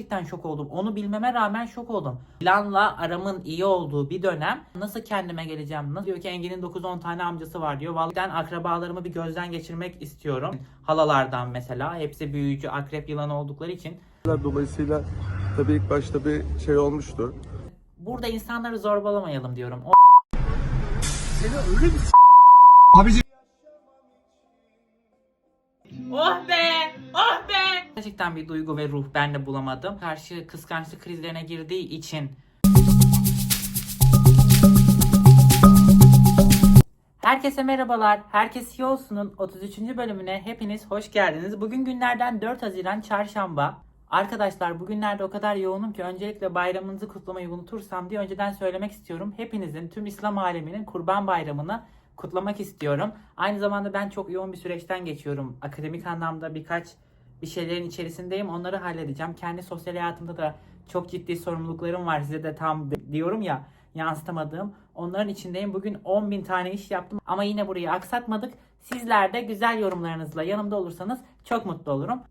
Gerçekten şok oldum. Onu bilmeme rağmen şok oldum. Dilan'la aramın iyi olduğu bir dönem nasıl kendime geleceğim? Nasıl diyor ki Engin'in 9-10 tane amcası var diyor. Vallahi ben akrabalarımı bir gözden geçirmek istiyorum. Halalardan mesela. Hepsi büyücü, akrep yılanı oldukları için. Dolayısıyla tabii ilk başta bir şey olmuştu. Burada insanları zorbalamayalım diyorum. O Abicim Oh be! Oh be! Gerçekten bir duygu ve ruh ben de bulamadım. Karşı kıskançlık krizlerine girdiği için Herkese merhabalar. Herkes iyi olsunun 33. bölümüne hepiniz hoş geldiniz. Bugün günlerden 4 Haziran Çarşamba. Arkadaşlar bugünlerde o kadar yoğunum ki öncelikle bayramınızı kutlamayı unutursam diye önceden söylemek istiyorum. Hepinizin tüm İslam aleminin Kurban Bayramını kutlamak istiyorum. Aynı zamanda ben çok yoğun bir süreçten geçiyorum. Akademik anlamda birkaç bir şeylerin içerisindeyim. Onları halledeceğim. Kendi sosyal hayatımda da çok ciddi sorumluluklarım var. Size de tam diyorum ya yansıtamadığım. Onların içindeyim. Bugün 10 bin tane iş yaptım. Ama yine burayı aksatmadık. Sizler de güzel yorumlarınızla yanımda olursanız çok mutlu olurum.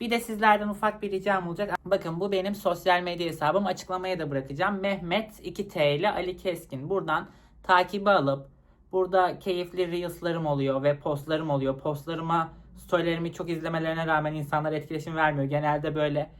Bir de sizlerden ufak bir ricam olacak. Bakın bu benim sosyal medya hesabım. Açıklamaya da bırakacağım. Mehmet 2T ile Ali Keskin. Buradan takibi alıp burada keyifli reels'larım oluyor ve postlarım oluyor. Postlarıma storylerimi çok izlemelerine rağmen insanlar etkileşim vermiyor. Genelde böyle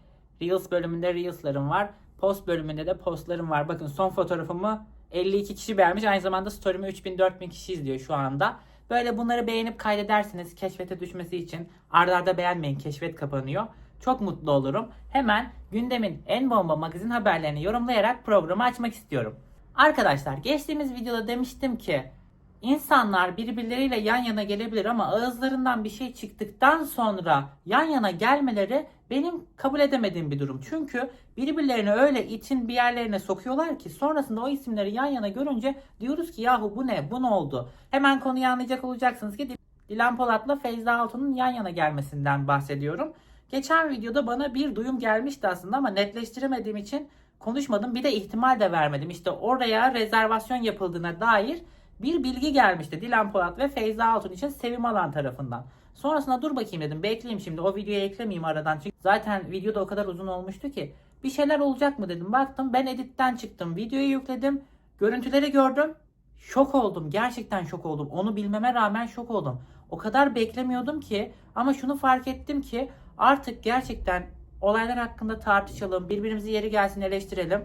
reels bölümünde reels'larım var. Post bölümünde de postlarım var. Bakın son fotoğrafımı 52 kişi beğenmiş. Aynı zamanda story'mi 3000-4000 kişi izliyor şu anda. Böyle bunları beğenip kaydedersiniz keşfete düşmesi için. Arda arda beğenmeyin keşfet kapanıyor. Çok mutlu olurum. Hemen gündemin en bomba magazin haberlerini yorumlayarak programı açmak istiyorum. Arkadaşlar geçtiğimiz videoda demiştim ki İnsanlar birbirleriyle yan yana gelebilir ama ağızlarından bir şey çıktıktan sonra yan yana gelmeleri benim kabul edemediğim bir durum. Çünkü birbirlerini öyle için bir yerlerine sokuyorlar ki sonrasında o isimleri yan yana görünce diyoruz ki yahu bu ne bu ne oldu? Hemen konuyu anlayacak olacaksınız ki Dilan Polat'la Feyza Altun'un yan yana gelmesinden bahsediyorum. Geçen videoda bana bir duyum gelmişti aslında ama netleştiremediğim için konuşmadım. Bir de ihtimal de vermedim. İşte oraya rezervasyon yapıldığına dair bir bilgi gelmişti Dilan Polat ve Feyza Altun için Sevim Alan tarafından. Sonrasında dur bakayım dedim bekleyeyim şimdi o videoyu eklemeyeyim aradan çünkü zaten videoda o kadar uzun olmuştu ki. Bir şeyler olacak mı dedim baktım ben editten çıktım videoyu yükledim görüntüleri gördüm şok oldum gerçekten şok oldum onu bilmeme rağmen şok oldum. O kadar beklemiyordum ki ama şunu fark ettim ki artık gerçekten olaylar hakkında tartışalım birbirimizi yeri gelsin eleştirelim.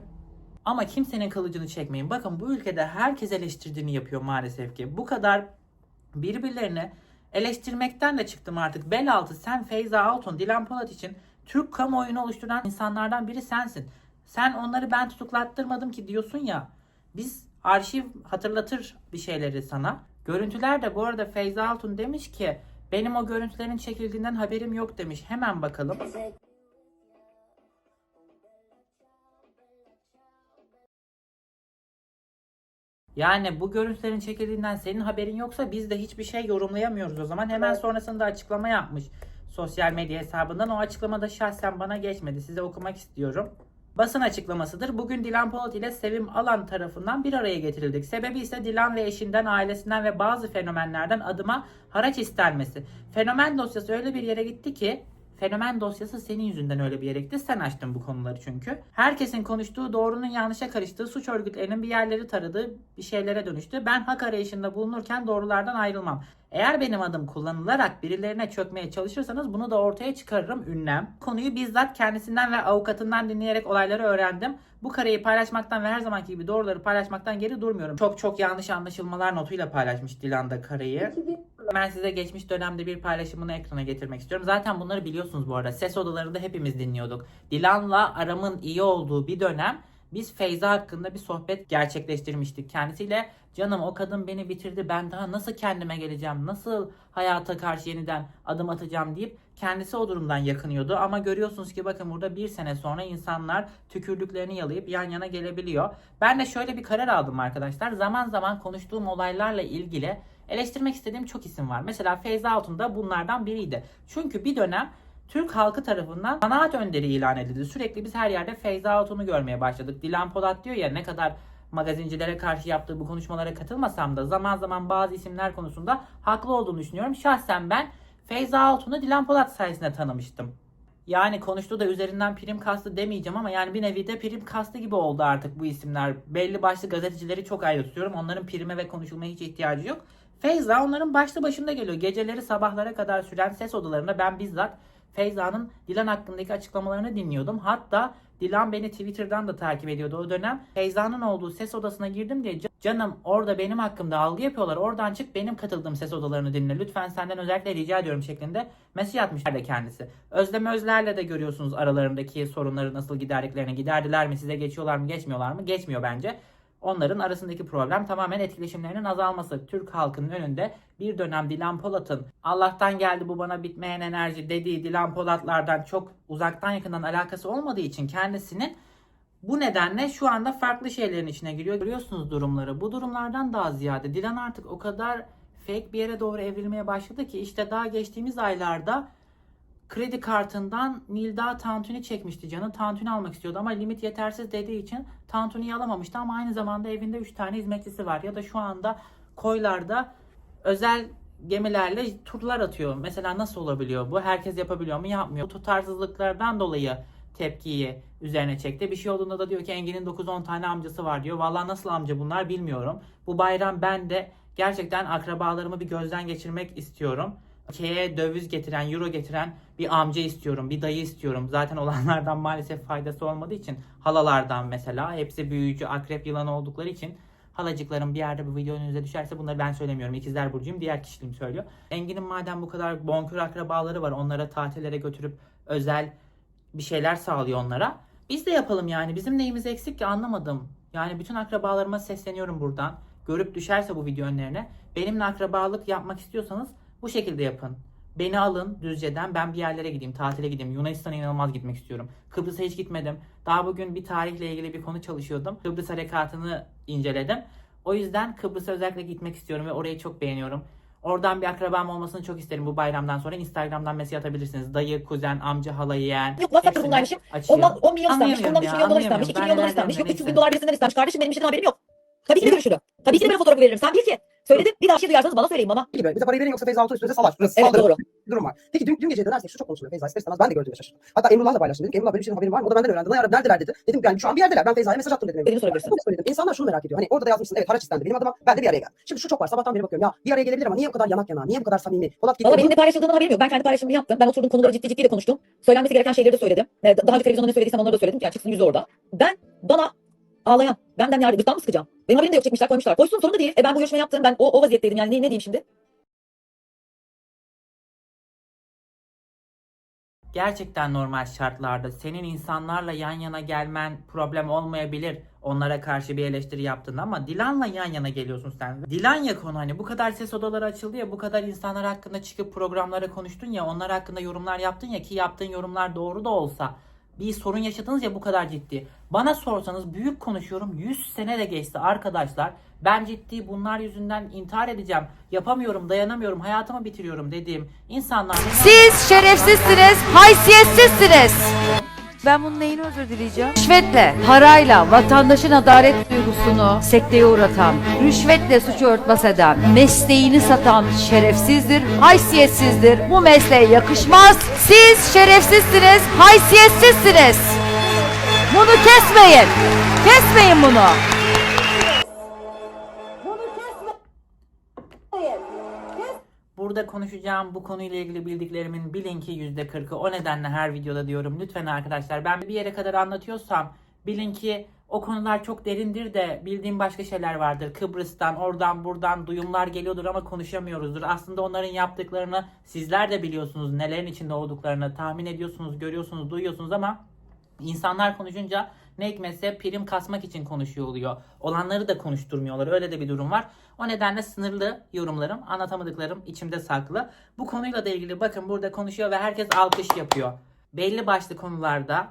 Ama kimsenin kılıcını çekmeyin. Bakın bu ülkede herkes eleştirdiğini yapıyor maalesef ki. Bu kadar birbirlerini eleştirmekten de çıktım artık. Bel altı sen Feyza Altun, Dilan Polat için Türk kamuoyunu oluşturan insanlardan biri sensin. Sen onları ben tutuklattırmadım ki diyorsun ya. Biz arşiv hatırlatır bir şeyleri sana. Görüntüler de bu arada Feyza Altun demiş ki benim o görüntülerin çekildiğinden haberim yok demiş. Hemen bakalım. Yani bu görüntülerin çekildiğinden senin haberin yoksa biz de hiçbir şey yorumlayamıyoruz o zaman. Hemen sonrasında açıklama yapmış sosyal medya hesabından. O açıklamada şahsen bana geçmedi. Size okumak istiyorum. Basın açıklamasıdır. Bugün Dilan Polat ile Sevim Alan tarafından bir araya getirildik. Sebebi ise Dilan ve eşinden, ailesinden ve bazı fenomenlerden adıma haraç istenmesi. Fenomen dosyası öyle bir yere gitti ki Fenomen dosyası senin yüzünden öyle bir yere gitti. Sen açtın bu konuları çünkü. Herkesin konuştuğu doğrunun yanlışa karıştığı, suç örgütlerinin bir yerleri taradığı bir şeylere dönüştü. Ben hak arayışında bulunurken doğrulardan ayrılmam. Eğer benim adım kullanılarak birilerine çökmeye çalışırsanız bunu da ortaya çıkarırım ünlem. Konuyu bizzat kendisinden ve avukatından dinleyerek olayları öğrendim. Bu kareyi paylaşmaktan ve her zamanki gibi doğruları paylaşmaktan geri durmuyorum. Çok çok yanlış anlaşılmalar notuyla paylaşmış Dilan da kareyi. Ben size geçmiş dönemde bir paylaşımını ekrana getirmek istiyorum. Zaten bunları biliyorsunuz bu arada. Ses odalarında hepimiz dinliyorduk. Dilan'la aramın iyi olduğu bir dönem biz Feyza hakkında bir sohbet gerçekleştirmiştik kendisiyle. Canım o kadın beni bitirdi. Ben daha nasıl kendime geleceğim? Nasıl hayata karşı yeniden adım atacağım deyip kendisi o durumdan yakınıyordu. Ama görüyorsunuz ki bakın burada bir sene sonra insanlar tükürdüklerini yalayıp yan yana gelebiliyor. Ben de şöyle bir karar aldım arkadaşlar. Zaman zaman konuştuğum olaylarla ilgili eleştirmek istediğim çok isim var. Mesela Feyza Altun da bunlardan biriydi. Çünkü bir dönem Türk halkı tarafından kanaat önderi ilan edildi. Sürekli biz her yerde Feyza Altun'u görmeye başladık. Dilan Polat diyor ya ne kadar magazincilere karşı yaptığı bu konuşmalara katılmasam da zaman zaman bazı isimler konusunda haklı olduğunu düşünüyorum. Şahsen ben Feyza Altun'u Dilan Polat sayesinde tanımıştım. Yani konuştu da üzerinden prim kastı demeyeceğim ama yani bir nevi de prim kastı gibi oldu artık bu isimler. Belli başlı gazetecileri çok ayrı tutuyorum. Onların prime ve konuşulmaya hiç ihtiyacı yok. Feyza onların başlı başında geliyor. Geceleri sabahlara kadar süren ses odalarında ben bizzat Feyza'nın Dilan hakkındaki açıklamalarını dinliyordum. Hatta Dilan beni Twitter'dan da takip ediyordu o dönem. Feyza'nın olduğu ses odasına girdim diye canım orada benim hakkımda algı yapıyorlar. Oradan çık benim katıldığım ses odalarını dinle. Lütfen senden özellikle rica ediyorum şeklinde mesaj atmışlar da kendisi. Özlem Özler'le de görüyorsunuz aralarındaki sorunları nasıl giderdiklerini. Giderdiler mi size geçiyorlar mı geçmiyorlar mı? Geçmiyor bence. Onların arasındaki problem tamamen etkileşimlerinin azalması. Türk halkının önünde bir dönem Dilan Polat'ın Allah'tan geldi bu bana bitmeyen enerji dediği Dilan Polatlardan çok uzaktan yakından alakası olmadığı için kendisinin bu nedenle şu anda farklı şeylerin içine giriyor. Görüyorsunuz durumları. Bu durumlardan daha ziyade Dilan artık o kadar fake bir yere doğru evrilmeye başladı ki işte daha geçtiğimiz aylarda kredi kartından Nilda Tantuni çekmişti canı. Tantuni almak istiyordu ama limit yetersiz dediği için Tantuni'yi alamamıştı ama aynı zamanda evinde 3 tane hizmetçisi var. Ya da şu anda koylarda özel gemilerle turlar atıyor. Mesela nasıl olabiliyor bu? Herkes yapabiliyor mu? Yapmıyor. Bu tutarsızlıklardan dolayı tepkiyi üzerine çekti. Bir şey olduğunda da diyor ki Engin'in 9-10 tane amcası var diyor. Vallahi nasıl amca bunlar bilmiyorum. Bu bayram ben de gerçekten akrabalarımı bir gözden geçirmek istiyorum. Ülkeye döviz getiren, euro getiren bir amca istiyorum, bir dayı istiyorum. Zaten olanlardan maalesef faydası olmadığı için halalardan mesela hepsi büyücü, akrep yılanı oldukları için halacıklarım bir yerde bu video önünüze düşerse bunları ben söylemiyorum. İkizler Burcu'yum diğer kişiliğim söylüyor. Engin'in madem bu kadar bonkör akrabaları var onlara tatillere götürüp özel bir şeyler sağlıyor onlara. Biz de yapalım yani. Bizim neyimiz eksik ki anlamadım. Yani bütün akrabalarıma sesleniyorum buradan. Görüp düşerse bu video önlerine. Benimle akrabalık yapmak istiyorsanız bu şekilde yapın. Beni alın Düzce'den ben bir yerlere gideyim, tatile gideyim. Yunanistan'a inanılmaz gitmek istiyorum. Kıbrıs'a hiç gitmedim. Daha bugün bir tarihle ilgili bir konu çalışıyordum. Kıbrıs harekatını inceledim. O yüzden Kıbrıs'a özellikle gitmek istiyorum ve orayı çok beğeniyorum. Oradan bir akrabam olmasını çok isterim bu bayramdan sonra. Instagram'dan mesaj atabilirsiniz. Dayı, kuzen, amca, hala, yeğen. Yok WhatsApp grubundaymışım. açıyor. Ondan 10 milyon istenmiş, ondan 3 ya, milyon dolar istenmiş, anlayamıyorum. 2 milyon dolar Ben istenmiş, yok nereden 300 bin dolar birisinden istenmiş. Kardeşim benim işten haberim yok. Tabii ki de görüşürüm. Tabii ki de böyle fotoğrafı veririm. Sen bil ki. Söyledim. Bir daha şey duyarsanız bana söyleyin bana. gibi bize parayı verin yoksa Feyza Altun üstünüze salar. Evet doğru. bir durum var. Peki dün, dün gece dönersek şu çok konuşuluyor Feyza ister istemez ben de gördüğümde şaşırdım. Hatta Emrullah'la paylaştım dedik. Emrullah benim bir haberim var mı? O da benden öğrendi. Bana aradı neredeler dedi. Dedim yani şu an bir yerdeler. Ben Feyza'ya mesaj attım dedim. Dediğini sorabilirsin. Bunu söyledim. İnsanlar şunu merak ediyor. Hani orada da yazmışsın evet haraç istendi benim adıma. Ben de bir araya geldim. Şimdi şu çok var. Sabahtan beri bakıyorum. Ya bir araya gelebilir ama niye bu kadar yanak yana? Niye bu kadar samimi? Polat gitti. Valla benim ne paylaşıldığından haberim yok. Ben kendi paylaşımımı yaptım. Ben oturdum konuları ciddi ciddi de konuştum. Söylenmesi gereken şeyleri de söyledim. Ee, Daha önce televizyonda ne söylediysem onları da söyledim. Yani çıksın yüzü orada. Ben bana ağlayan, benden yani gırttan mı sıkacağım? Benim haberim de yok çekmişler koymuşlar. Koysun sorun da değil. E ben bu görüşme yaptım. Ben o, o vaziyetteydim yani ne, ne diyeyim şimdi? Gerçekten normal şartlarda senin insanlarla yan yana gelmen problem olmayabilir. Onlara karşı bir eleştiri yaptığında ama Dilan'la yan yana geliyorsun sen. Dilan ya konu hani bu kadar ses odaları açıldı ya bu kadar insanlar hakkında çıkıp programlara konuştun ya onlar hakkında yorumlar yaptın ya ki yaptığın yorumlar doğru da olsa bir sorun yaşadınız ya bu kadar ciddi. Bana sorsanız büyük konuşuyorum 100 sene de geçti arkadaşlar. Ben ciddi bunlar yüzünden intihar edeceğim. Yapamıyorum, dayanamıyorum, hayatımı bitiriyorum dediğim insanlar Siz şerefsizsiniz, haysiyetsizsiniz. Ben bunun neyini özür dileyeceğim? Rüşvetle, parayla vatandaşın adalet duygusunu sekteye uğratan, rüşvetle suçu örtbas eden, mesleğini satan şerefsizdir, haysiyetsizdir. Bu mesleğe yakışmaz. Siz şerefsizsiniz, haysiyetsizsiniz. Bunu kesmeyin. Kesmeyin bunu. Burada konuşacağım bu konuyla ilgili bildiklerimin bilin ki %40'ı o nedenle her videoda diyorum lütfen arkadaşlar ben bir yere kadar anlatıyorsam bilin ki o konular çok derindir de bildiğim başka şeyler vardır. Kıbrıs'tan oradan buradan duyumlar geliyordur ama konuşamıyoruzdur. Aslında onların yaptıklarını sizler de biliyorsunuz nelerin içinde olduklarını tahmin ediyorsunuz, görüyorsunuz, duyuyorsunuz ama İnsanlar konuşunca ne hikmetse prim kasmak için konuşuyor oluyor. Olanları da konuşturmuyorlar. Öyle de bir durum var. O nedenle sınırlı yorumlarım, anlatamadıklarım içimde saklı. Bu konuyla da ilgili bakın burada konuşuyor ve herkes alkış yapıyor. Belli başlı konularda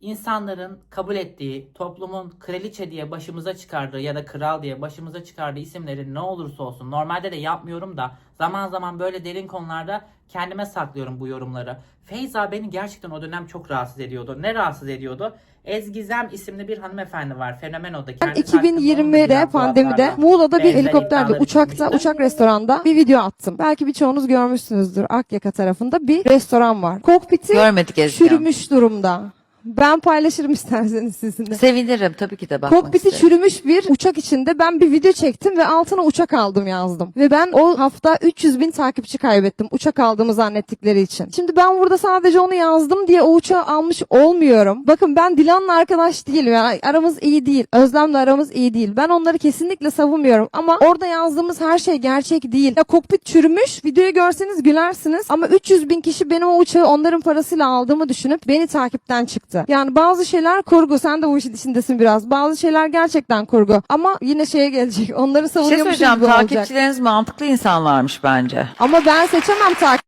insanların kabul ettiği, toplumun kraliçe diye başımıza çıkardığı ya da kral diye başımıza çıkardığı isimleri ne olursa olsun normalde de yapmıyorum da zaman zaman böyle derin konularda kendime saklıyorum bu yorumları. Feyza beni gerçekten o dönem çok rahatsız ediyordu. Ne rahatsız ediyordu? Ezgizem isimli bir hanımefendi var. Fenomeno'da. Ben Kendisi hakkında onu da 2020'de bilen pandemide Muğla'da bir helikopterle uçakta uçak restoranda bir video attım. Belki birçoğunuz görmüşsünüzdür. Akyaka tarafında bir restoran var. Kokpiti Görmedik Ezgi çürümüş durumda. Ben paylaşırım isterseniz sizinle. Sevinirim tabii ki de bakmak Kokpiti isterim. çürümüş bir uçak içinde ben bir video çektim ve altına uçak aldım yazdım. Ve ben o hafta 300 bin takipçi kaybettim uçak aldığımı zannettikleri için. Şimdi ben burada sadece onu yazdım diye o uçağı almış olmuyorum. Bakın ben Dilan'la arkadaş değilim yani aramız iyi değil. Özlem'le aramız iyi değil. Ben onları kesinlikle savunmuyorum ama orada yazdığımız her şey gerçek değil. Ya kokpit çürümüş videoyu görseniz gülersiniz ama 300 bin kişi benim o uçağı onların parasıyla aldığımı düşünüp beni takipten çıktı. Yani bazı şeyler kurgu. Sen de bu işin içindesin biraz. Bazı şeyler gerçekten kurgu. Ama yine şeye gelecek. Onları Bir şey söyleyeceğim. gibi olacak. Takipçileriniz mantıklı insanlarmış bence. Ama ben seçemem takip.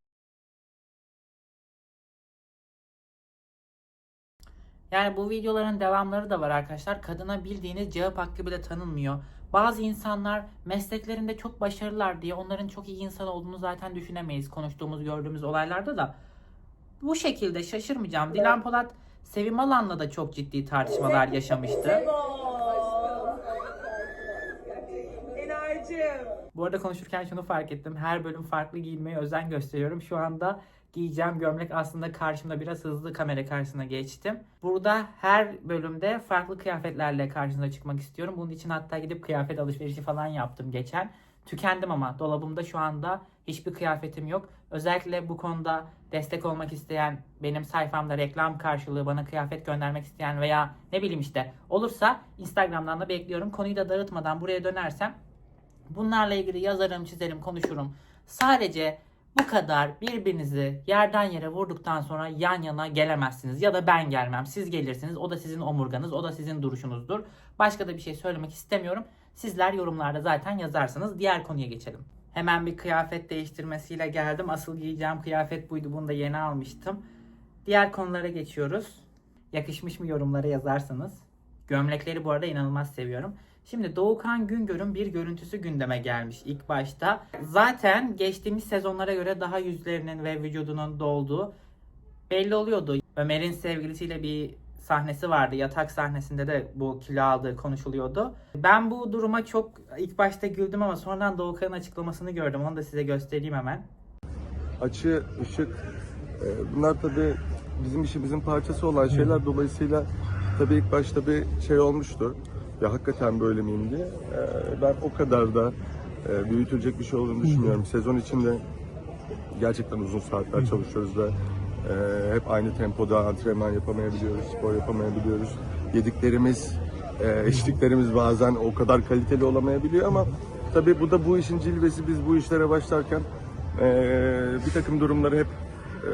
Yani bu videoların devamları da var arkadaşlar. Kadına bildiğiniz cevap hakkı bile tanınmıyor. Bazı insanlar mesleklerinde çok başarılılar diye onların çok iyi insan olduğunu zaten düşünemeyiz. Konuştuğumuz, gördüğümüz olaylarda da. Bu şekilde şaşırmayacağım. Dilan Polat, Sevim Alan'la da çok ciddi tartışmalar yaşamıştı. Bu arada konuşurken şunu fark ettim. Her bölüm farklı giyinmeye özen gösteriyorum. Şu anda giyeceğim gömlek aslında karşımda biraz hızlı kamera karşısına geçtim. Burada her bölümde farklı kıyafetlerle karşınıza çıkmak istiyorum. Bunun için hatta gidip kıyafet alışverişi falan yaptım geçen. Tükendim ama dolabımda şu anda hiçbir kıyafetim yok. Özellikle bu konuda destek olmak isteyen, benim sayfamda reklam karşılığı bana kıyafet göndermek isteyen veya ne bileyim işte olursa Instagram'dan da bekliyorum. Konuyu da dağıtmadan buraya dönersem Bunlarla ilgili yazarım, çizerim, konuşurum. Sadece bu kadar birbirinizi yerden yere vurduktan sonra yan yana gelemezsiniz. Ya da ben gelmem. Siz gelirsiniz. O da sizin omurganız. O da sizin duruşunuzdur. Başka da bir şey söylemek istemiyorum. Sizler yorumlarda zaten yazarsınız. Diğer konuya geçelim. Hemen bir kıyafet değiştirmesiyle geldim. Asıl giyeceğim kıyafet buydu. Bunu da yeni almıştım. Diğer konulara geçiyoruz. Yakışmış mı yorumlara yazarsanız. Gömlekleri bu arada inanılmaz seviyorum. Şimdi Doğukan Güngör'ün bir görüntüsü gündeme gelmiş ilk başta. Zaten geçtiğimiz sezonlara göre daha yüzlerinin ve vücudunun dolduğu belli oluyordu. Ömer'in sevgilisiyle bir sahnesi vardı. Yatak sahnesinde de bu kilo aldığı konuşuluyordu. Ben bu duruma çok ilk başta güldüm ama sonradan Doğukan'ın açıklamasını gördüm. Onu da size göstereyim hemen. Açı, ışık e, bunlar tabii bizim işimizin parçası olan şeyler. Dolayısıyla tabii ilk başta bir şey olmuştu. Ya hakikaten böyle miyim diye. E, Ben o kadar da e, büyütülecek bir şey olduğunu düşünmüyorum. Sezon içinde gerçekten uzun saatler çalışıyoruz ve e, hep aynı tempoda antrenman yapamayabiliyoruz, spor yapamayabiliyoruz. Yediklerimiz, e, içtiklerimiz bazen o kadar kaliteli olamayabiliyor ama tabii bu da bu işin cilvesi. Biz bu işlere başlarken e, bir takım durumları hep e,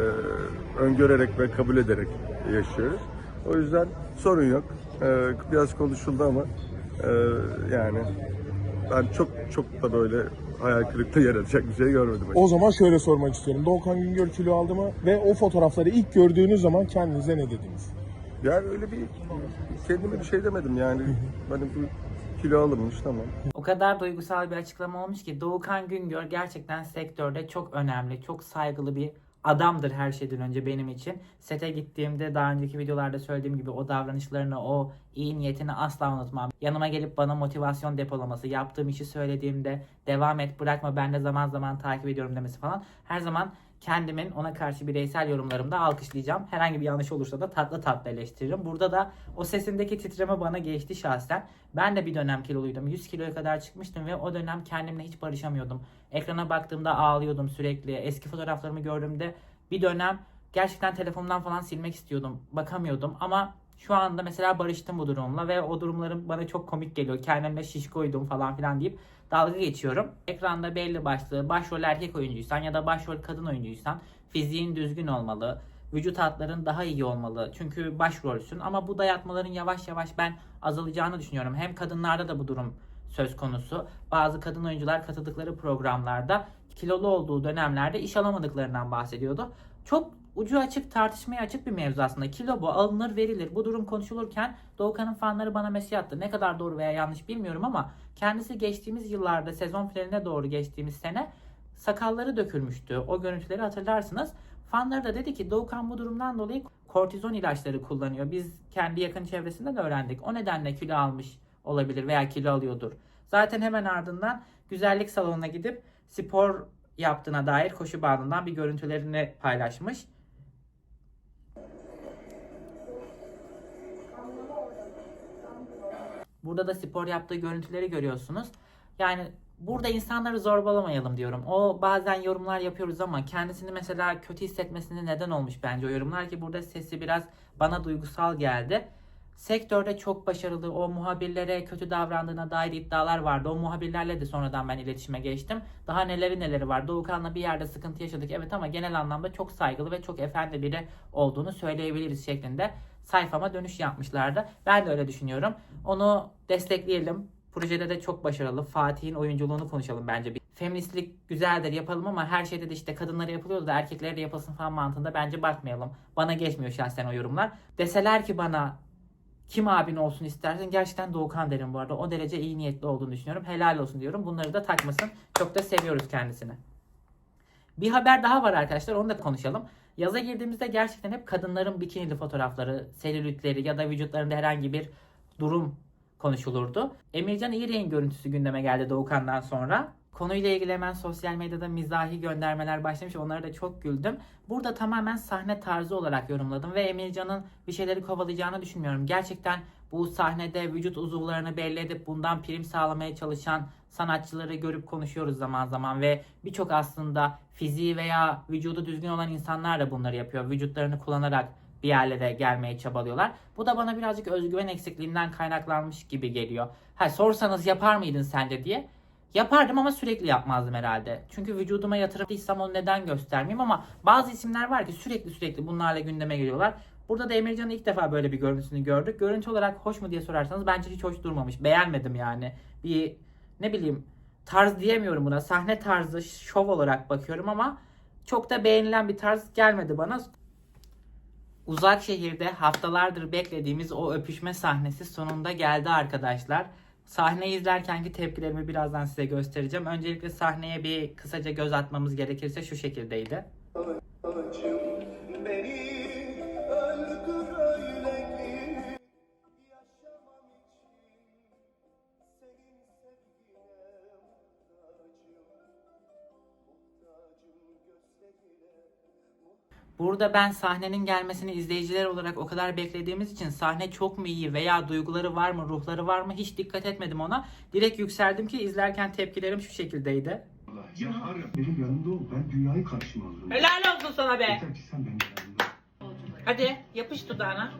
öngörerek ve kabul ederek yaşıyoruz. O yüzden sorun yok. Biraz konuşuldu ama yani ben çok çok da böyle hayal kırıklığı yaratacak bir şey görmedim. O zaman şöyle sormak istiyorum. Doğukan Güngör kilo aldı mı? Ve o fotoğrafları ilk gördüğünüz zaman kendinize ne dediniz? Yani öyle bir kendime bir şey demedim yani. Hani bu kilo alınmış tamam. O kadar duygusal bir açıklama olmuş ki Doğukan Güngör gerçekten sektörde çok önemli, çok saygılı bir adamdır her şeyden önce benim için. Sete gittiğimde daha önceki videolarda söylediğim gibi o davranışlarını, o iyi niyetini asla unutmam. Yanıma gelip bana motivasyon depolaması, yaptığım işi söylediğimde devam et bırakma ben de zaman zaman takip ediyorum demesi falan. Her zaman kendimin ona karşı bireysel yorumlarımda alkışlayacağım. Herhangi bir yanlış olursa da tatlı tatlı eleştiririm. Burada da o sesindeki titreme bana geçti şahsen. Ben de bir dönem kiloluydum. 100 kiloya kadar çıkmıştım ve o dönem kendimle hiç barışamıyordum. Ekrana baktığımda ağlıyordum sürekli. Eski fotoğraflarımı gördüğümde bir dönem gerçekten telefonumdan falan silmek istiyordum. Bakamıyordum ama şu anda mesela barıştım bu durumla ve o durumlarım bana çok komik geliyor. Kendimle şişkoydum falan filan deyip dalga geçiyorum. Ekranda belli başlı başrol erkek oyuncuysan ya da başrol kadın oyuncuysan fiziğin düzgün olmalı. Vücut hatların daha iyi olmalı. Çünkü başrolsün ama bu dayatmaların yavaş yavaş ben azalacağını düşünüyorum. Hem kadınlarda da bu durum söz konusu. Bazı kadın oyuncular katıldıkları programlarda kilolu olduğu dönemlerde iş alamadıklarından bahsediyordu. Çok ucu açık tartışmaya açık bir mevzu aslında. Kilo bu alınır verilir. Bu durum konuşulurken Doğukan'ın fanları bana mesaj attı. Ne kadar doğru veya yanlış bilmiyorum ama kendisi geçtiğimiz yıllarda sezon finaline doğru geçtiğimiz sene sakalları dökülmüştü. O görüntüleri hatırlarsınız. Fanları da dedi ki Doğukan bu durumdan dolayı kortizon ilaçları kullanıyor. Biz kendi yakın çevresinden öğrendik. O nedenle kilo almış olabilir veya kilo alıyordur. Zaten hemen ardından güzellik salonuna gidip spor yaptığına dair koşu bandından bir görüntülerini paylaşmış. Burada da spor yaptığı görüntüleri görüyorsunuz. Yani burada insanları zorbalamayalım diyorum. O bazen yorumlar yapıyoruz ama kendisini mesela kötü hissetmesine neden olmuş bence o yorumlar ki burada sesi biraz bana duygusal geldi. Sektörde çok başarılı o muhabirlere kötü davrandığına dair iddialar vardı. O muhabirlerle de sonradan ben iletişime geçtim. Daha neleri neleri var. Doğukan'la bir yerde sıkıntı yaşadık evet ama genel anlamda çok saygılı ve çok efendi biri olduğunu söyleyebiliriz şeklinde sayfama dönüş yapmışlardı. Ben de öyle düşünüyorum. Onu destekleyelim. Projede de çok başarılı. Fatih'in oyunculuğunu konuşalım bence. Feministlik güzeldir yapalım ama her şeyde de işte kadınlara yapılıyordu da erkeklere de yapılsın falan mantığında bence bakmayalım. Bana geçmiyor şahsen o yorumlar. Deseler ki bana kim abin olsun istersen gerçekten Doğukan derim bu arada. O derece iyi niyetli olduğunu düşünüyorum. Helal olsun diyorum. Bunları da takmasın. Çok da seviyoruz kendisini. Bir haber daha var arkadaşlar. Onu da konuşalım. Yaza girdiğimizde gerçekten hep kadınların bikinili fotoğrafları, selülitleri ya da vücutlarında herhangi bir durum konuşulurdu. Emircan İğrek'in görüntüsü gündeme geldi Doğukan'dan sonra. Konuyla ilgili hemen sosyal medyada mizahi göndermeler başlamış. Onlara da çok güldüm. Burada tamamen sahne tarzı olarak yorumladım ve Emircan'ın bir şeyleri kovalayacağını düşünmüyorum. Gerçekten bu sahnede vücut uzuvlarını belli edip bundan prim sağlamaya çalışan sanatçıları görüp konuşuyoruz zaman zaman ve birçok aslında fiziği veya vücudu düzgün olan insanlar da bunları yapıyor. Vücutlarını kullanarak bir yerlere gelmeye çabalıyorlar. Bu da bana birazcık özgüven eksikliğinden kaynaklanmış gibi geliyor. Ha sorsanız yapar mıydın sence diye. Yapardım ama sürekli yapmazdım herhalde. Çünkü vücuduma yatırımdıysam onu neden göstermeyeyim ama bazı isimler var ki sürekli sürekli bunlarla gündeme geliyorlar. Burada da Emircan'ın ilk defa böyle bir görüntüsünü gördük. Görüntü olarak hoş mu diye sorarsanız bence hiç hoş durmamış. Beğenmedim yani. Bir ne bileyim tarz diyemiyorum buna. Sahne tarzı, şov olarak bakıyorum ama çok da beğenilen bir tarz gelmedi bana. Uzak şehirde haftalardır beklediğimiz o öpüşme sahnesi sonunda geldi arkadaşlar. Sahneyi izlerkenki tepkilerimi birazdan size göstereceğim. Öncelikle sahneye bir kısaca göz atmamız gerekirse şu şekildeydi. Burada ben sahnenin gelmesini izleyiciler olarak o kadar beklediğimiz için sahne çok mu iyi veya duyguları var mı, ruhları var mı hiç dikkat etmedim ona. Direkt yükseldim ki izlerken tepkilerim şu şekildeydi. Yaparım. Benim yanımda ol. Ben dünyayı karşıma alırım. Helal olsun sana be. Yeter ki sen benim yanımda. Hadi yapış dudağına.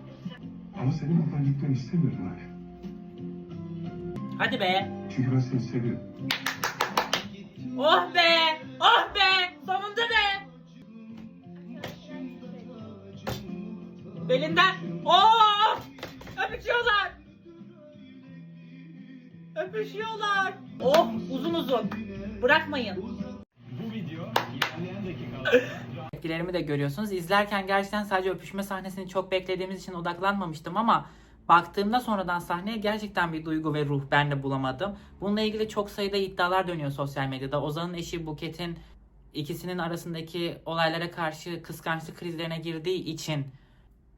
Ama senin buradan gitmeni istemiyorum abi. Hadi be. Çünkü ben seni seviyorum. Oh be. Oh be. Belinden. Oh. Öpüşüyorlar. Öpüşüyorlar. Oh uzun uzun. Bırakmayın. Tepkilerimi de görüyorsunuz. İzlerken gerçekten sadece öpüşme sahnesini çok beklediğimiz için odaklanmamıştım ama baktığımda sonradan sahneye gerçekten bir duygu ve ruh ben de bulamadım. Bununla ilgili çok sayıda iddialar dönüyor sosyal medyada. Ozan'ın eşi Buket'in ikisinin arasındaki olaylara karşı kıskançlık krizlerine girdiği için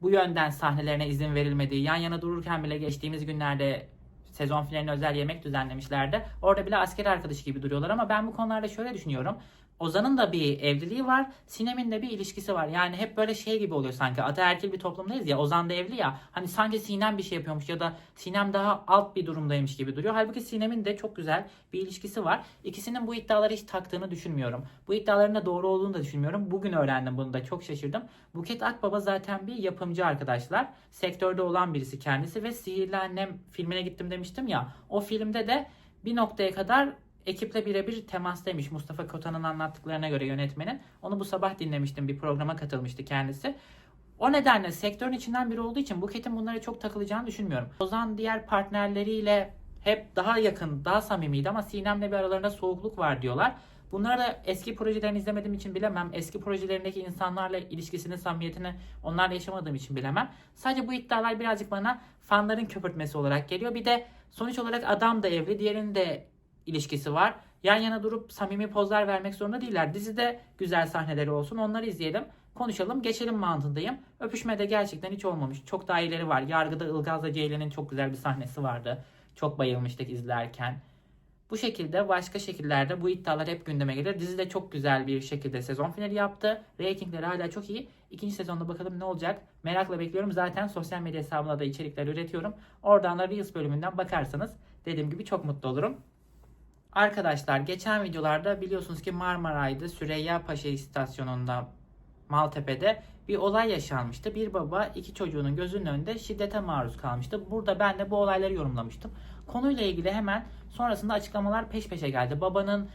bu yönden sahnelerine izin verilmediği, yan yana dururken bile geçtiğimiz günlerde sezon finaline özel yemek düzenlemişlerdi. Orada bile asker arkadaşı gibi duruyorlar ama ben bu konularda şöyle düşünüyorum. Ozan'ın da bir evliliği var, Sinem'in de bir ilişkisi var. Yani hep böyle şey gibi oluyor sanki. Ataerkil bir toplumdayız ya. Ozan da evli ya. Hani sanki Sinem bir şey yapıyormuş ya da Sinem daha alt bir durumdaymış gibi duruyor. Halbuki Sinem'in de çok güzel bir ilişkisi var. İkisinin bu iddiaları hiç taktığını düşünmüyorum. Bu iddiaların da doğru olduğunu da düşünmüyorum. Bugün öğrendim bunu da çok şaşırdım. Buket Akbaba zaten bir yapımcı arkadaşlar. Sektörde olan birisi kendisi ve Sihirli Annem filmine gittim demiştim ya. O filmde de bir noktaya kadar ekiple birebir temastaymış Mustafa Kotan'ın anlattıklarına göre yönetmenin. Onu bu sabah dinlemiştim. Bir programa katılmıştı kendisi. O nedenle sektörün içinden biri olduğu için Buket'in bunlara çok takılacağını düşünmüyorum. Ozan diğer partnerleriyle hep daha yakın, daha samimiydi ama Sinem'le bir aralarında soğukluk var diyorlar. Bunları da eski projelerini izlemediğim için bilemem. Eski projelerindeki insanlarla ilişkisini, samimiyetini onlarla yaşamadığım için bilemem. Sadece bu iddialar birazcık bana fanların köpürtmesi olarak geliyor. Bir de sonuç olarak adam da evli, diğerinin de ilişkisi var. Yan yana durup samimi pozlar vermek zorunda değiller. Dizide güzel sahneleri olsun onları izleyelim. Konuşalım geçelim mantığındayım. Öpüşmede gerçekten hiç olmamış. Çok daha iyileri var. Yargıda Ilgaz'la Ceylan'ın çok güzel bir sahnesi vardı. Çok bayılmıştık izlerken. Bu şekilde başka şekillerde bu iddialar hep gündeme gelir. Dizi de çok güzel bir şekilde sezon finali yaptı. Ratingleri hala çok iyi. İkinci sezonda bakalım ne olacak. Merakla bekliyorum. Zaten sosyal medya hesabına da içerikler üretiyorum. Oradan da Reels bölümünden bakarsanız dediğim gibi çok mutlu olurum. Arkadaşlar geçen videolarda biliyorsunuz ki Marmaray'da Süreyya Paşa istasyonunda Maltepe'de bir olay yaşanmıştı. Bir baba iki çocuğunun gözünün önünde şiddete maruz kalmıştı. Burada ben de bu olayları yorumlamıştım. Konuyla ilgili hemen sonrasında açıklamalar peş peşe geldi. Babanın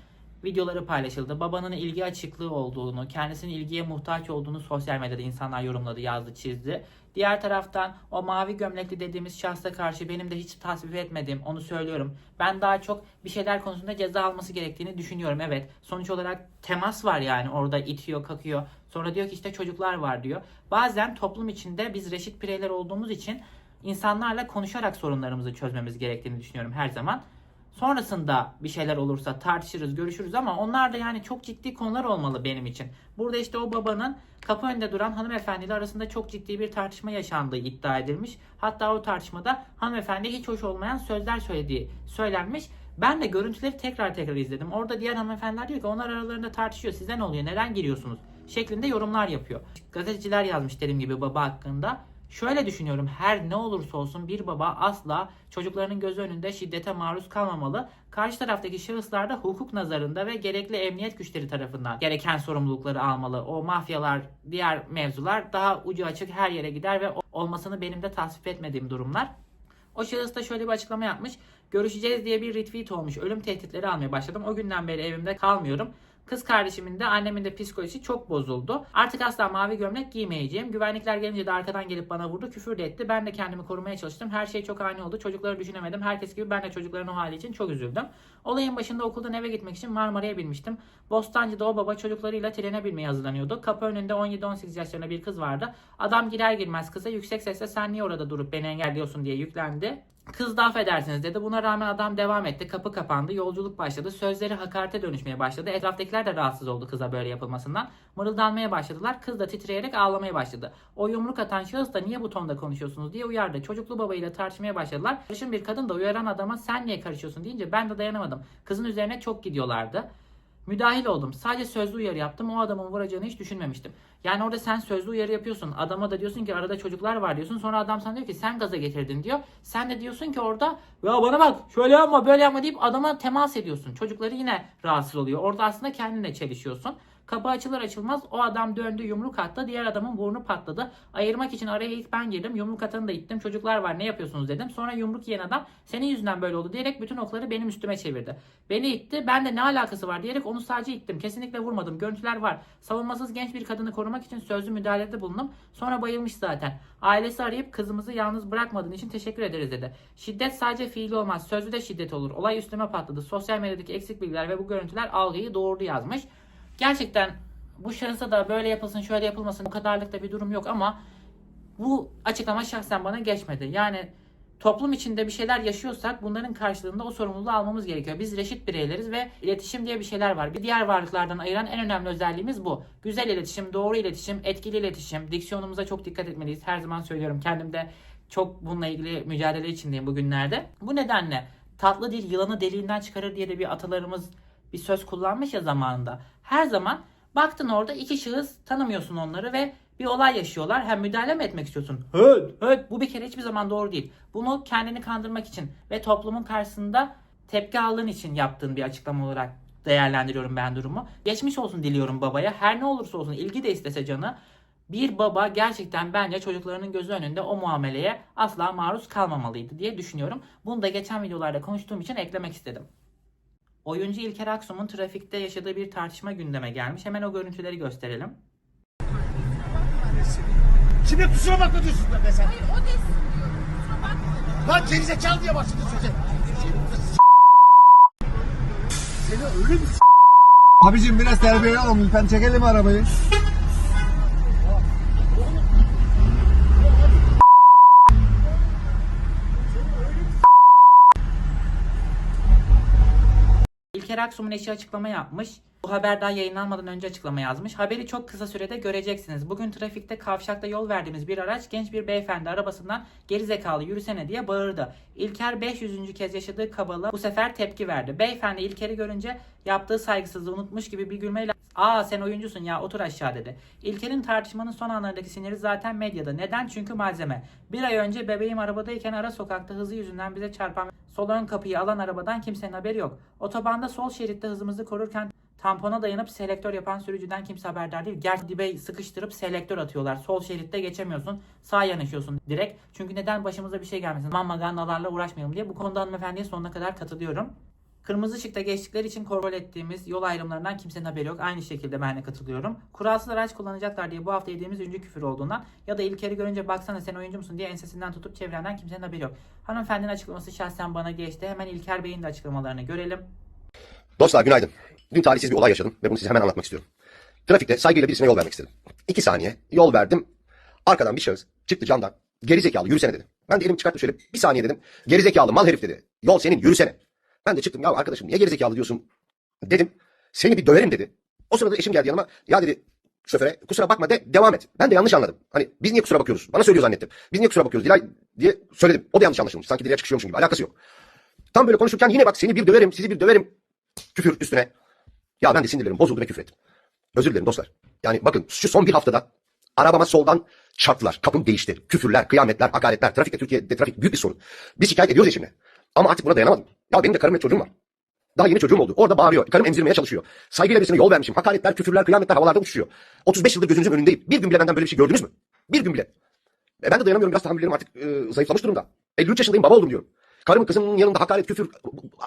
videoları paylaşıldı. Babanın ilgi açıklığı olduğunu, kendisinin ilgiye muhtaç olduğunu sosyal medyada insanlar yorumladı, yazdı, çizdi. Diğer taraftan o mavi gömlekli dediğimiz şahsa karşı benim de hiç tasvip etmedim. Onu söylüyorum. Ben daha çok bir şeyler konusunda ceza alması gerektiğini düşünüyorum. Evet. Sonuç olarak temas var yani. Orada itiyor, kakıyor. Sonra diyor ki işte çocuklar var diyor. Bazen toplum içinde biz reşit bireyler olduğumuz için insanlarla konuşarak sorunlarımızı çözmemiz gerektiğini düşünüyorum her zaman. Sonrasında bir şeyler olursa tartışırız, görüşürüz ama onlar da yani çok ciddi konular olmalı benim için. Burada işte o babanın kapı önünde duran hanımefendiyle arasında çok ciddi bir tartışma yaşandığı iddia edilmiş. Hatta o tartışmada hanımefendi hiç hoş olmayan sözler söylediği söylenmiş. Ben de görüntüleri tekrar tekrar izledim. Orada diğer hanımefendiler diyor ki onlar aralarında tartışıyor. Size ne oluyor? Neden giriyorsunuz? Şeklinde yorumlar yapıyor. Gazeteciler yazmış dediğim gibi baba hakkında. Şöyle düşünüyorum her ne olursa olsun bir baba asla çocuklarının gözü önünde şiddete maruz kalmamalı. Karşı taraftaki şahıslar da hukuk nazarında ve gerekli emniyet güçleri tarafından gereken sorumlulukları almalı. O mafyalar, diğer mevzular daha ucu açık her yere gider ve olmasını benim de tasvip etmediğim durumlar. O şahıs da şöyle bir açıklama yapmış. Görüşeceğiz diye bir retweet olmuş. Ölüm tehditleri almaya başladım. O günden beri evimde kalmıyorum. Kız kardeşimin de annemin de psikolojisi çok bozuldu. Artık asla mavi gömlek giymeyeceğim. Güvenlikler gelince de arkadan gelip bana vurdu. Küfür de etti. Ben de kendimi korumaya çalıştım. Her şey çok ani oldu. Çocukları düşünemedim. Herkes gibi ben de çocukların o hali için çok üzüldüm. Olayın başında okuldan eve gitmek için Marmara'ya binmiştim. Bostancı'da o baba çocuklarıyla trene binmeye hazırlanıyordu. Kapı önünde 17-18 yaşlarında bir kız vardı. Adam girer girmez kıza yüksek sesle sen niye orada durup beni engelliyorsun diye yüklendi. Kız da affedersiniz dedi. Buna rağmen adam devam etti. Kapı kapandı. Yolculuk başladı. Sözleri hakarete dönüşmeye başladı. Etraftakiler de rahatsız oldu kıza böyle yapılmasından. Mırıldanmaya başladılar. Kız da titreyerek ağlamaya başladı. O yumruk atan şahıs da niye bu tonda konuşuyorsunuz diye uyardı. Çocuklu babayla tartışmaya başladılar. Karışım bir kadın da uyaran adama sen niye karışıyorsun deyince ben de dayanamadım. Kızın üzerine çok gidiyorlardı. Müdahil oldum. Sadece sözlü uyarı yaptım. O adamın vuracağını hiç düşünmemiştim. Yani orada sen sözlü uyarı yapıyorsun. Adama da diyorsun ki arada çocuklar var diyorsun. Sonra adam sana diyor ki sen gaza getirdin diyor. Sen de diyorsun ki orada ya bana bak şöyle yapma böyle yapma deyip adama temas ediyorsun. Çocukları yine rahatsız oluyor. Orada aslında kendine çelişiyorsun. Kapı açılır açılmaz o adam döndü yumruk attı. Diğer adamın burnu patladı. Ayırmak için araya ilk ben girdim. Yumruk atanı da ittim. Çocuklar var ne yapıyorsunuz dedim. Sonra yumruk yiyen adam senin yüzünden böyle oldu diyerek bütün okları benim üstüme çevirdi. Beni itti. Ben de ne alakası var diyerek onu sadece ittim. Kesinlikle vurmadım. Görüntüler var. Savunmasız genç bir kadını korumak için sözlü müdahalede bulundum. Sonra bayılmış zaten. Ailesi arayıp kızımızı yalnız bırakmadığın için teşekkür ederiz dedi. Şiddet sadece fiili olmaz. Sözlü de şiddet olur. Olay üstüme patladı. Sosyal medyadaki eksik bilgiler ve bu görüntüler algıyı doğurdu yazmış. Gerçekten bu şahısa da böyle yapılsın şöyle yapılmasın o kadarlık da bir durum yok ama bu açıklama şahsen bana geçmedi. Yani toplum içinde bir şeyler yaşıyorsak bunların karşılığında o sorumluluğu almamız gerekiyor. Biz reşit bireyleriz ve iletişim diye bir şeyler var. Bir diğer varlıklardan ayıran en önemli özelliğimiz bu. Güzel iletişim, doğru iletişim, etkili iletişim. Diksiyonumuza çok dikkat etmeliyiz. Her zaman söylüyorum. Kendim de çok bununla ilgili mücadele içindeyim bugünlerde. Bu nedenle tatlı dil yılanı deliğinden çıkarır diye de bir atalarımız bir söz kullanmış ya zamanında. Her zaman baktın orada iki şahıs tanımıyorsun onları ve bir olay yaşıyorlar. Hem müdahale mi etmek istiyorsun? Höt, höt. Bu bir kere hiçbir zaman doğru değil. Bunu kendini kandırmak için ve toplumun karşısında tepki aldığın için yaptığın bir açıklama olarak değerlendiriyorum ben durumu. Geçmiş olsun diliyorum babaya. Her ne olursa olsun ilgi de istese canı bir baba gerçekten bence çocuklarının gözü önünde o muameleye asla maruz kalmamalıydı diye düşünüyorum. Bunu da geçen videolarda konuştuğum için eklemek istedim. Oyuncu İlker Aksum'un trafikte yaşadığı bir tartışma gündeme gelmiş. Hemen o görüntüleri gösterelim. Şimdi kusura bakma diyorsun be be sen. Hayır o desin diyorum. Kusura bakma. Lan gerizekalı diye başladın söze. Seni bir s- Abicim biraz terbiyeli olun lütfen çekelim arabayı. Aksum'un eşi açıklama yapmış. Bu haber daha yayınlanmadan önce açıklama yazmış. Haberi çok kısa sürede göreceksiniz. Bugün trafikte kavşakta yol verdiğimiz bir araç genç bir beyefendi arabasından gerizekalı yürüsene diye bağırdı. İlker 500. kez yaşadığı kabalığa bu sefer tepki verdi. Beyefendi İlker'i görünce yaptığı saygısızlığı unutmuş gibi bir gülmeyle Aa sen oyuncusun ya otur aşağı dedi. İlker'in tartışmanın son anlarındaki siniri zaten medyada. Neden? Çünkü malzeme. Bir ay önce bebeğim arabadayken ara sokakta hızı yüzünden bize çarpan sol ön kapıyı alan arabadan kimsenin haberi yok. Otobanda sol şeritte hızımızı korurken tampona dayanıp selektör yapan sürücüden kimse haberdar değil. Gerçi dibe sıkıştırıp selektör atıyorlar. Sol şeritte geçemiyorsun. Sağ yanaşıyorsun direkt. Çünkü neden başımıza bir şey gelmesin. Aman magandalarla uğraşmayalım diye. Bu konuda hanımefendiye sonuna kadar katılıyorum. Kırmızı ışıkta geçtikleri için kontrol ettiğimiz yol ayrımlarından kimsenin haberi yok. Aynı şekilde ben de katılıyorum. Kuralsız araç kullanacaklar diye bu hafta yediğimiz ünlü küfür olduğundan ya da İlker'i görünce baksana sen oyuncu musun diye ensesinden tutup çevrenden kimsenin haberi yok. Hanımefendinin açıklaması şahsen bana geçti. Hemen İlker Bey'in de açıklamalarını görelim. Dostlar günaydın. Dün talihsiz bir olay yaşadım ve bunu size hemen anlatmak istiyorum. Trafikte saygıyla birisine yol vermek istedim. İki saniye yol verdim. Arkadan bir şahıs çıktı camdan. Geri zekalı yürüsene dedi. Ben de elimi çıkarttım şöyle bir saniye dedim. Geri zekalı mal herif dedi. Yol senin yürüsene. Ben de çıktım ya arkadaşım niye geri zekalı diyorsun dedim. Seni bir döverim dedi. O sırada eşim geldi yanıma. Ya dedi şoföre kusura bakma de devam et. Ben de yanlış anladım. Hani biz niye kusura bakıyoruz? Bana söylüyor zannettim. Biz niye kusura bakıyoruz Dilay diye söyledim. O da yanlış anlaşılmış. Sanki Dilay'a çıkışıyormuşum gibi. Alakası yok. Tam böyle konuşurken yine bak seni bir döverim, sizi bir döverim. Küfür üstüne. Ya ben de sinirlerim bozuldu ve küfür. Özür dilerim dostlar. Yani bakın şu son bir haftada arabama soldan çarptılar. Kapım değişti. Küfürler, kıyametler, hakaretler. Trafikte Türkiye'de trafik büyük bir sorun. Biz şikayet ediyoruz eşimle. Ama artık buna dayanamadım. Ya benim de karım ve çocuğum var. Daha yeni çocuğum oldu. Orada bağırıyor. Karım emzirmeye çalışıyor. Saygıyla birisine yol vermişim. Hakaretler, küfürler, kıyametler havalarda uçuşuyor. 35 yıldır gözünüzün önündeyim. Bir gün bile benden böyle bir şey gördünüz mü? Bir gün bile. E ben de dayanamıyorum. Biraz tahammüllerim artık e, zayıflamış durumda. 53 yaşındayım. Baba oldum diyorum. Karımın kızımın yanında hakaret, küfür.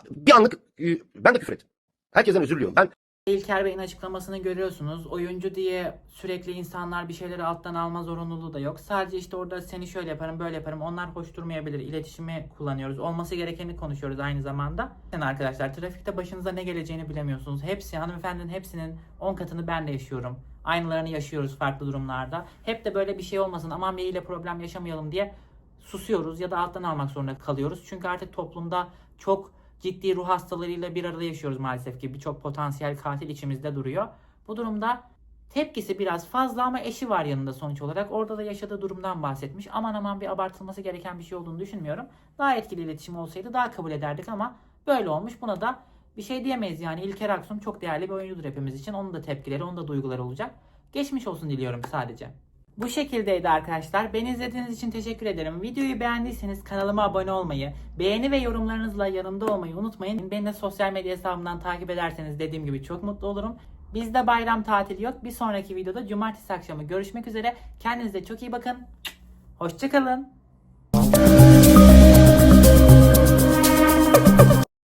Bir anlık e, ben de küfür ettim. Herkesten özür diliyorum. Ben İlker Bey'in açıklamasını görüyorsunuz. Oyuncu diye sürekli insanlar bir şeyleri alttan alma zorunluluğu da yok. Sadece işte orada seni şöyle yaparım böyle yaparım. Onlar hoş durmayabilir. İletişimi kullanıyoruz. Olması gerekeni konuşuyoruz aynı zamanda. Yani arkadaşlar trafikte başınıza ne geleceğini bilemiyorsunuz. Hepsi hanımefendinin hepsinin 10 katını ben de yaşıyorum. Aynılarını yaşıyoruz farklı durumlarda. Hep de böyle bir şey olmasın aman biriyle problem yaşamayalım diye susuyoruz ya da alttan almak zorunda kalıyoruz. Çünkü artık toplumda çok ciddi ruh hastalarıyla bir arada yaşıyoruz maalesef ki. Birçok potansiyel katil içimizde duruyor. Bu durumda tepkisi biraz fazla ama eşi var yanında sonuç olarak. Orada da yaşadığı durumdan bahsetmiş. Aman aman bir abartılması gereken bir şey olduğunu düşünmüyorum. Daha etkili iletişim olsaydı daha kabul ederdik ama böyle olmuş. Buna da bir şey diyemeyiz yani. İlker Aksum çok değerli bir oyuncudur hepimiz için. Onun da tepkileri, onun da duyguları olacak. Geçmiş olsun diliyorum sadece. Bu şekildeydi arkadaşlar. Beni izlediğiniz için teşekkür ederim. Videoyu beğendiyseniz kanalıma abone olmayı, beğeni ve yorumlarınızla yanımda olmayı unutmayın. Beni de sosyal medya hesabımdan takip ederseniz dediğim gibi çok mutlu olurum. Bizde bayram tatili yok. Bir sonraki videoda cumartesi akşamı görüşmek üzere. Kendinize çok iyi bakın. Hoşçakalın.